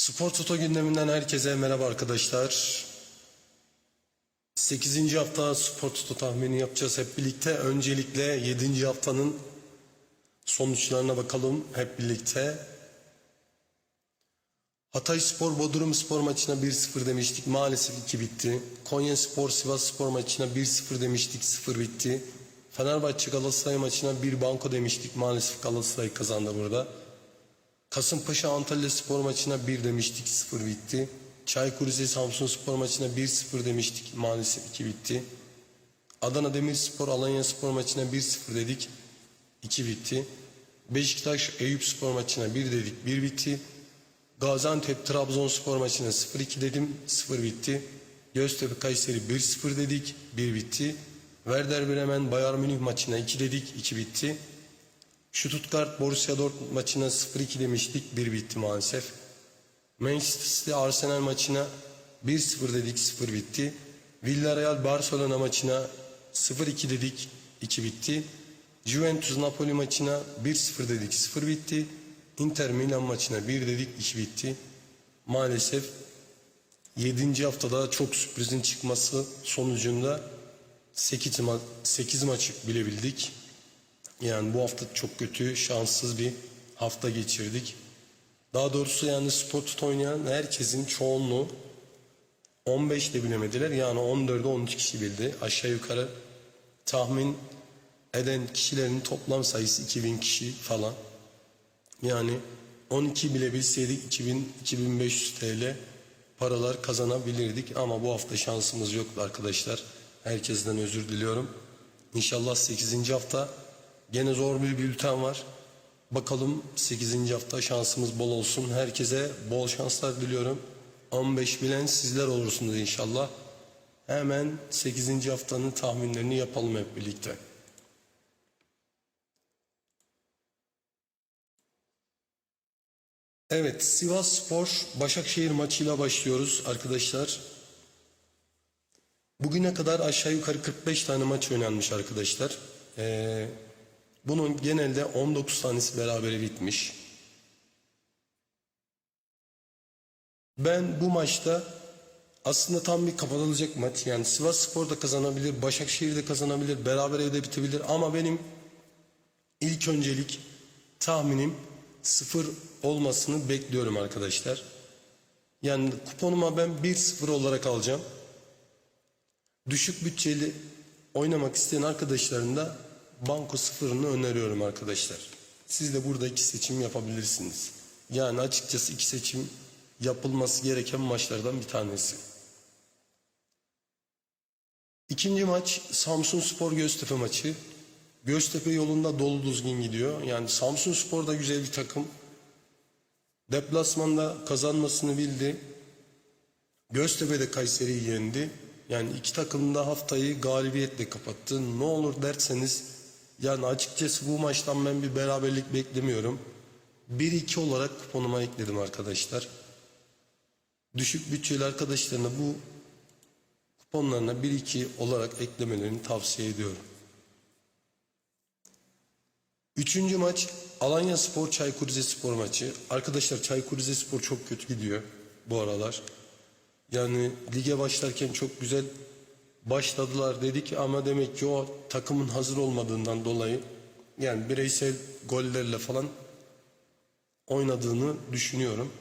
Spor Toto gündeminden herkese merhaba arkadaşlar. 8. hafta Spor Toto tahmini yapacağız hep birlikte. Öncelikle 7. haftanın sonuçlarına bakalım hep birlikte. Hatay Spor Bodrum Spor maçına 1-0 demiştik. Maalesef 2 bitti. Konya Spor Sivas Spor maçına 1-0 demiştik. 0 bitti. Fenerbahçe Galatasaray maçına 1 banko demiştik. Maalesef Galatasaray kazandı burada. Kasımpaşa Antalya Spor maçına 1 demiştik 0 bitti. Çaykur Rize Samsun Spor maçına 1-0 demiştik maalesef 2 bitti. Adana Demirspor Alanya Spor maçına 1-0 dedik 2 bitti. Beşiktaş Eyüp Spor maçına 1 dedik 1 bitti. Gaziantep Trabzonspor maçına 0-2 dedim 0 bitti. Göztepe Kayseri 1-0 dedik 1 bitti. Werder Bremen Bayern Münih maçına 2 dedik 2 bitti. Stuttgart Borussia Dortmund maçına 0-2 demiştik. 1 bitti maalesef. Manchester City Arsenal maçına 1-0 dedik. 0 bitti. Villarreal Barcelona maçına 0-2 dedik. 2 bitti. Juventus Napoli maçına 1-0 dedik. 0 bitti. Inter Milan maçına 1 dedik. 2 bitti. Maalesef 7. haftada çok sürprizin çıkması sonucunda 8, ma 8 maç bilebildik. Yani bu hafta çok kötü, şanssız bir hafta geçirdik. Daha doğrusu yani spor oynayan herkesin çoğunluğu 15 de bilemediler. Yani 14'e 13 kişi bildi. Aşağı yukarı tahmin eden kişilerin toplam sayısı 2000 kişi falan. Yani 12 bile bilseydik 2000 2500 TL paralar kazanabilirdik ama bu hafta şansımız yoktu arkadaşlar. Herkesten özür diliyorum. İnşallah 8. hafta Gene zor bir bülten var. Bakalım 8. hafta şansımız bol olsun. Herkese bol şanslar diliyorum. 15 bilen sizler olursunuz inşallah. Hemen 8. haftanın tahminlerini yapalım hep birlikte. Evet Sivas Spor Başakşehir maçıyla başlıyoruz arkadaşlar. Bugüne kadar aşağı yukarı 45 tane maç oynanmış arkadaşlar. Ee, bunun genelde 19 tanesi berabere bitmiş. Ben bu maçta aslında tam bir kapatılacak maç. Yani Sivas Spor da kazanabilir, Başakşehir de kazanabilir, beraber evde bitebilir. Ama benim ilk öncelik tahminim sıfır olmasını bekliyorum arkadaşlar. Yani kuponuma ben 1-0 olarak alacağım. Düşük bütçeli oynamak isteyen arkadaşların da banko sıfırını öneriyorum arkadaşlar. Siz de burada iki seçim yapabilirsiniz. Yani açıkçası iki seçim yapılması gereken maçlardan bir tanesi. İkinci maç Samsun Spor Göztepe maçı. Göztepe yolunda dolu düzgün gidiyor. Yani Samsun Spor da güzel bir takım. Deplasmanda kazanmasını bildi. Göztepe de Kayseri'yi yendi. Yani iki takım da haftayı galibiyetle kapattı. Ne olur derseniz yani açıkçası bu maçtan ben bir beraberlik beklemiyorum. 1-2 olarak kuponuma ekledim arkadaşlar. Düşük bütçeli arkadaşlarına bu kuponlarına 1-2 olarak eklemelerini tavsiye ediyorum. Üçüncü maç Alanya Spor Çaykur Rizespor maçı. Arkadaşlar Çaykur Rizespor çok kötü gidiyor bu aralar. Yani lige başlarken çok güzel başladılar dedik ama demek ki o takımın hazır olmadığından dolayı yani bireysel gollerle falan oynadığını düşünüyorum.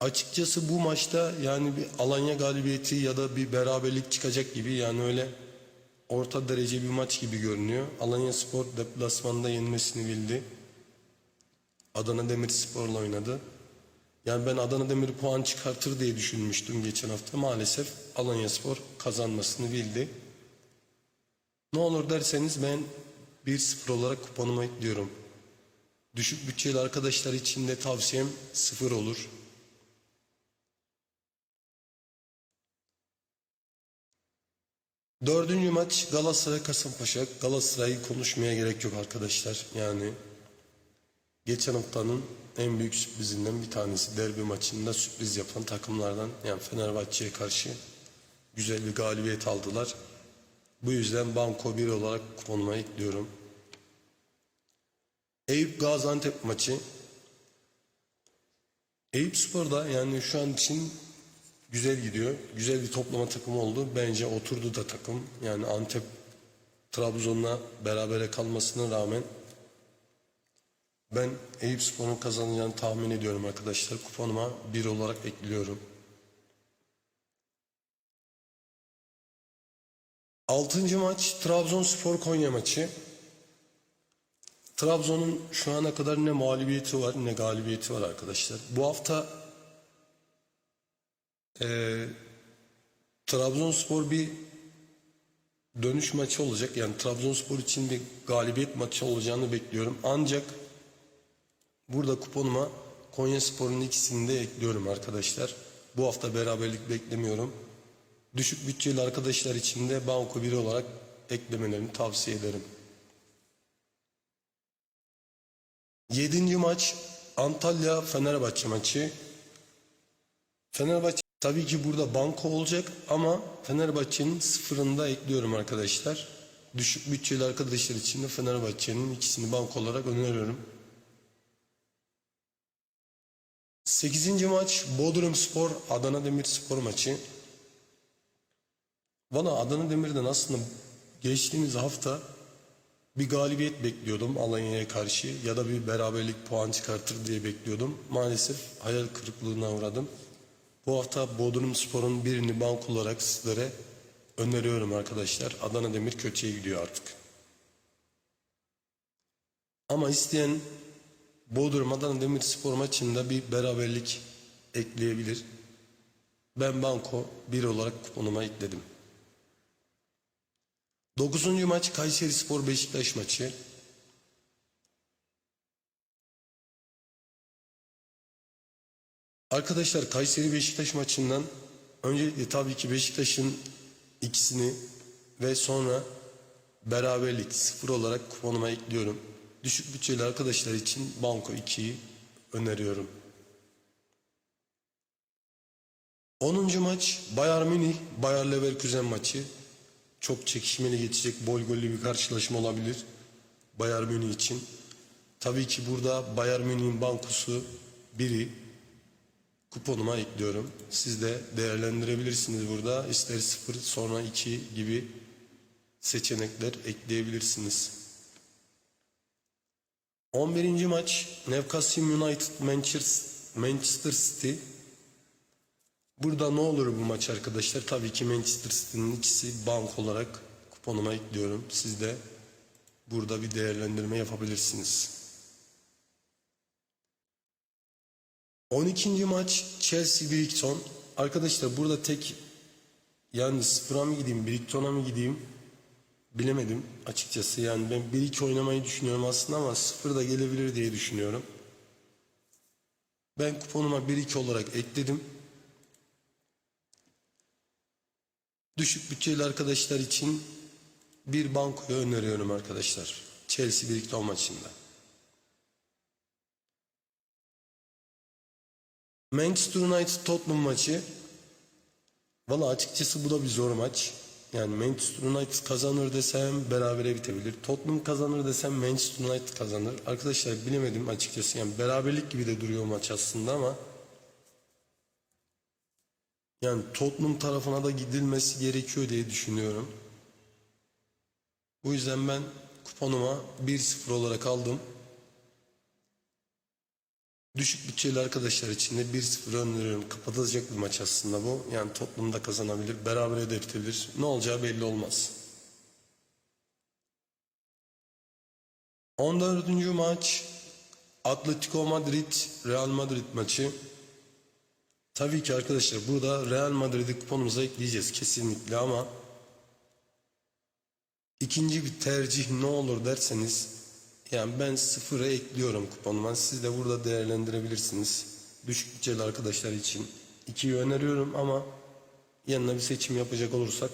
Açıkçası bu maçta yani bir Alanya galibiyeti ya da bir beraberlik çıkacak gibi yani öyle orta derece bir maç gibi görünüyor. Alanya Spor deplasmanda yenmesini bildi. Adana Demirspor'la oynadı. Yani ben Adana Demir puan çıkartır diye düşünmüştüm geçen hafta. Maalesef Alanya Spor kazanmasını bildi. Ne olur derseniz ben 1-0 olarak kuponuma ekliyorum. Düşük bütçeli arkadaşlar için de tavsiyem 0 olur. Dördüncü maç Galatasaray Kasımpaşa. Galatasaray'ı konuşmaya gerek yok arkadaşlar. Yani geçen haftanın en büyük sürprizinden bir tanesi. Derbi maçında sürpriz yapan takımlardan yani Fenerbahçe'ye karşı güzel bir galibiyet aldılar. Bu yüzden Banko 1 olarak kuponuma ekliyorum. Eyüp Gaziantep maçı. Eyüp Spor da yani şu an için güzel gidiyor. Güzel bir toplama takımı oldu. Bence oturdu da takım. Yani Antep Trabzon'la berabere kalmasına rağmen ben Eyüp Spor'un kazanacağını tahmin ediyorum arkadaşlar. Kuponuma bir olarak ekliyorum. Altıncı maç Trabzonspor Konya maçı. Trabzon'un şu ana kadar ne mağlubiyeti var ne galibiyeti var arkadaşlar. Bu hafta eee Trabzonspor bir dönüş maçı olacak. Yani Trabzonspor için bir galibiyet maçı olacağını bekliyorum. Ancak burada kuponuma Konya Spor'un ikisini de ekliyorum arkadaşlar. Bu hafta beraberlik beklemiyorum. Düşük bütçeli arkadaşlar için de banko biri olarak eklemelerini tavsiye ederim. Yedinci maç Antalya Fenerbahçe maçı. Fenerbahçe tabii ki burada banko olacak ama Fenerbahçe'nin sıfırında ekliyorum arkadaşlar. Düşük bütçeli arkadaşlar için de Fenerbahçe'nin ikisini banko olarak öneriyorum. Sekizinci maç Bodrum Spor Adana Demirspor maçı. Valla Adana Demir'den aslında geçtiğimiz hafta bir galibiyet bekliyordum Alanya'ya karşı ya da bir beraberlik puan çıkartır diye bekliyordum. Maalesef hayal kırıklığına uğradım. Bu hafta Bodrum Spor'un birini bank olarak sizlere öneriyorum arkadaşlar. Adana Demir kötüye gidiyor artık. Ama isteyen Bodrum Adana Demir Spor maçında bir beraberlik ekleyebilir. Ben banko bir olarak kuponuma ekledim. Dokuzuncu maç Kayseri Spor Beşiktaş maçı. Arkadaşlar Kayseri Beşiktaş maçından öncelikle tabii ki Beşiktaş'ın ikisini ve sonra beraberlik sıfır olarak kuponuma ekliyorum. Düşük bütçeli arkadaşlar için Banko 2'yi öneriyorum. 10. maç Bayern Münih Bayer Leverkusen maçı. Çok çekişmeli geçecek bol gollü bir karşılaşma olabilir Bayern Münih için. Tabii ki burada Bayern Münih'in bankosu biri kuponuma ekliyorum. Siz de değerlendirebilirsiniz burada. İster 0 sonra 2 gibi seçenekler ekleyebilirsiniz. 11. maç Newcastle United Manchester, City. Burada ne olur bu maç arkadaşlar? Tabii ki Manchester City'nin ikisi bank olarak kuponuma ekliyorum. Siz de burada bir değerlendirme yapabilirsiniz. 12. maç Chelsea Brighton. Arkadaşlar burada tek yani sıfıra mı gideyim, Brighton'a mı gideyim bilemedim açıkçası. Yani ben 1-2 oynamayı düşünüyorum aslında ama sıfır da gelebilir diye düşünüyorum. Ben kuponuma 1-2 olarak ekledim. Düşük bütçeli arkadaşlar için bir bankoya öneriyorum arkadaşlar. Chelsea Brighton maçında. Manchester United Tottenham maçı. Valla açıkçası bu da bir zor maç. Yani Manchester United kazanır desem berabere bitebilir. Tottenham kazanır desem Manchester United kazanır. Arkadaşlar bilemedim açıkçası. Yani beraberlik gibi de duruyor maç aslında ama yani Tottenham tarafına da gidilmesi gerekiyor diye düşünüyorum. Bu yüzden ben kuponuma 1-0 olarak aldım. Düşük bütçeli arkadaşlar için de 1-0 öneriyorum. Kapatılacak bir maç aslında bu. Yani Tottenham da kazanabilir, berabere de bitebilir. Ne olacağı belli olmaz. 14. maç Atletico Madrid Real Madrid maçı. Tabii ki arkadaşlar burada Real Madrid'i kuponumuza ekleyeceğiz kesinlikle ama ikinci bir tercih ne olur derseniz yani ben sıfıra ekliyorum kuponuma. Siz de burada değerlendirebilirsiniz. Düşük bütçeli arkadaşlar için ikiyi öneriyorum ama yanına bir seçim yapacak olursak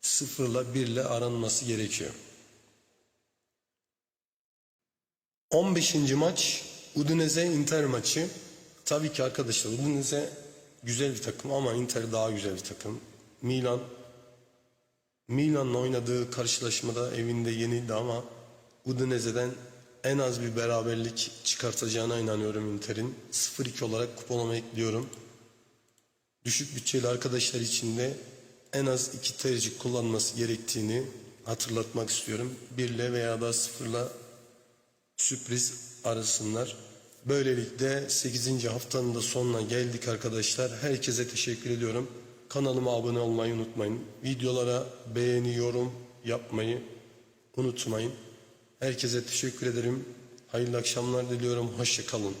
sıfırla birle aranması gerekiyor. 15. maç Udinese Inter maçı. Tabii ki arkadaşlar Udinese güzel bir takım ama Inter daha güzel bir takım. Milan Milan'la oynadığı karşılaşmada evinde yenildi ama Udinese'den en az bir beraberlik çıkartacağına inanıyorum Inter'in. 0-2 olarak kuponu ekliyorum. Düşük bütçeli arkadaşlar için de en az iki tercih kullanması gerektiğini hatırlatmak istiyorum. 1 ile veya da 0 ile sürpriz arasınlar. Böylelikle 8. haftanın da sonuna geldik arkadaşlar. Herkese teşekkür ediyorum. Kanalıma abone olmayı unutmayın. Videolara beğeni, yorum yapmayı unutmayın. Herkese teşekkür ederim. Hayırlı akşamlar diliyorum. Hoşça kalın.